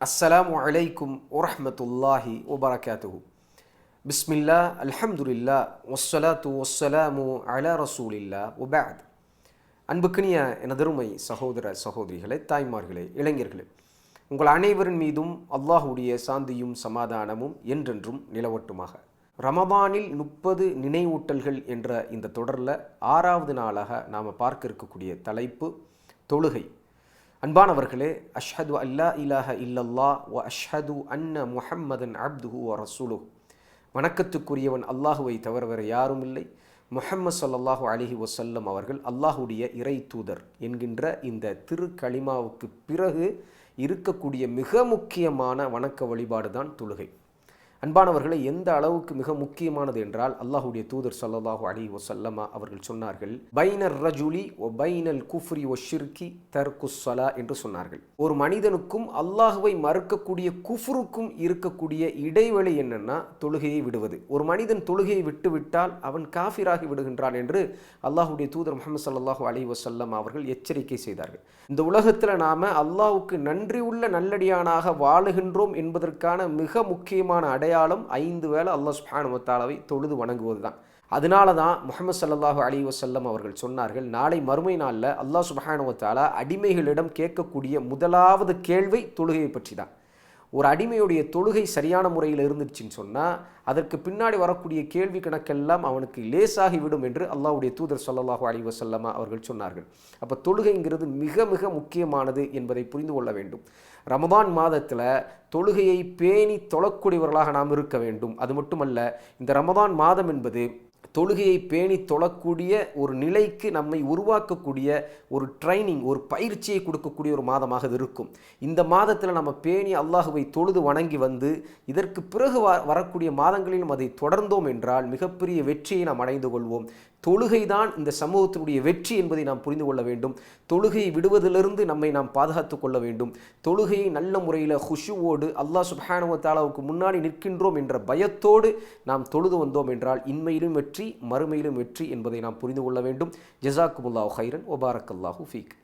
அஸ்ஸலாம் அலைக்கும் ஒரஹமத்துல்லாஹி ஒபரகாத்துஹு பிஸ்மில்லா அல்ஹம்துலில்லா ஒஸ்ஸலாத்து ஒஸ்ஸலாமு அலா ரசூலில்லா உபாத் அன்புக்கினிய எனதருமை சகோதர சகோதரிகளே தாய்மார்களே இளைஞர்களே உங்கள் அனைவரின் மீதும் அல்லாஹுடைய சாந்தியும் சமாதானமும் என்றென்றும் நிலவட்டுமாக. ரமபானில் முப்பது நினைவூட்டல்கள் என்ற இந்த தொடரில் ஆறாவது நாளாக நாம் பார்க்க இருக்கக்கூடிய தலைப்பு தொழுகை. அன்பானவர்களே அஷ்ஹது அல்லா இலாஹ இல்லல்லா வ அஷ்ஹது அன்ன முஹம்மதன் அப்துஹு வ ரசூலு வணக்கத்துக்குரியவன் அல்லாஹுவை தவிர வேறு யாரும் இல்லை. முஹம்மது ஸல்லல்லாஹு அலிஹி வசல்லம் அவர்கள் அல்லாஹுடைய இறை தூதர் என்கின்ற இந்த திருக்களிமாவுக்கு பிறகு இருக்கக்கூடிய மிக முக்கியமான வணக்க வழிபாடு தான் தொழுகை. அன்பானவர்களை எந்த அளவுக்கு மிக முக்கியமானது என்றால் அல்லாஹுடைய தூதர் சல்லாஹு அலி வசல்லமா அவர்கள் சொன்னார்கள் பைனர் ரஜுலி ஒ பைனல் குஃப்ரி ஒ ஷிர்கி தர்குஸ்ஸலா என்று சொன்னார்கள். ஒரு மனிதனுக்கும் அல்லாஹுவை மறுக்கக்கூடிய குஃப்ருக்கும் இருக்கக்கூடிய இடைவெளி என்னன்னா தொழுகையை விடுவது. ஒரு மனிதன் தொழுகையை விட்டுவிட்டால் அவன் காஃபிராகி விடுகின்றான் என்று அல்லாஹுடைய தூதர் முகமது சல்லாஹு அலி வசல்லம் அவர்கள் எச்சரிக்கை செய்தார்கள். இந்த உலகத்தில் நாம அல்லாஹுக்கு நன்றி உள்ள நல்லடியானாக வாழுகின்றோம் என்பதற்கான மிக முக்கியமான அடை அடையாளம் ஐந்து வேளை அல்லாஹ் சுப்ஹானஹு முத்தாலாவை தொழுது வணங்குவது தான் அதனால தான் முகமது சல்லாஹூ அலி வசல்லம் அவர்கள் சொன்னார்கள் நாளை மறுமை நாளில் அல்லாஹ் சுபஹானுவத்தாலா அடிமைகளிடம் கேட்கக்கூடிய முதலாவது கேள்வி தொழுகையை பற்றி தான் ஒரு அடிமையுடைய தொழுகை சரியான முறையில் இருந்துச்சுன்னு சொன்னால் அதற்கு பின்னாடி வரக்கூடிய கேள்வி கணக்கெல்லாம் அவனுக்கு லேசாகி விடும் என்று அல்லாவுடைய தூதர் சொல்லல்லாஹு அலி வசல்லமா அவர்கள் சொன்னார்கள். அப்போ தொழுகைங்கிறது மிக மிக முக்கியமானது என்பதை புரிந்து கொள்ள வேண்டும். ரமபான் மாதத்தில் தொழுகையை பேணி தொழக்கூடியவர்களாக நாம் இருக்க வேண்டும். அது மட்டுமல்ல இந்த ரமதான் மாதம் என்பது தொழுகையை பேணி தொழக்கூடிய ஒரு நிலைக்கு நம்மை உருவாக்கக்கூடிய ஒரு ட்ரைனிங் ஒரு பயிற்சியை கொடுக்கக்கூடிய ஒரு மாதமாக அது இருக்கும். இந்த மாதத்தில் நம்ம பேணி அல்லாஹுவை தொழுது வணங்கி வந்து இதற்கு பிறகு வ வரக்கூடிய மாதங்களிலும் அதை தொடர்ந்தோம் என்றால் மிகப்பெரிய வெற்றியை நாம் அடைந்து கொள்வோம். தொழுகை தான் இந்த சமூகத்தினுடைய வெற்றி என்பதை நாம் புரிந்து கொள்ள வேண்டும். தொழுகையை விடுவதிலிருந்து நம்மை நாம் பாதுகாத்து கொள்ள வேண்டும். தொழுகையை நல்ல முறையில் ஹுஷுவோடு அல்லாஹ் சுபஹானுவத்தாலாவுக்கு முன்னாடி நிற்கின்றோம் என்ற பயத்தோடு நாம் தொழுது வந்தோம் என்றால் இன்மையிலும் வெற்றி மறுமையிலும் வெற்றி என்பதை நாம் புரிந்து கொள்ள வேண்டும். ஜசாக்குமுல்லாஹ் ஹைரன் ஒபாரக் அல்லாஹூ ஃபீக்.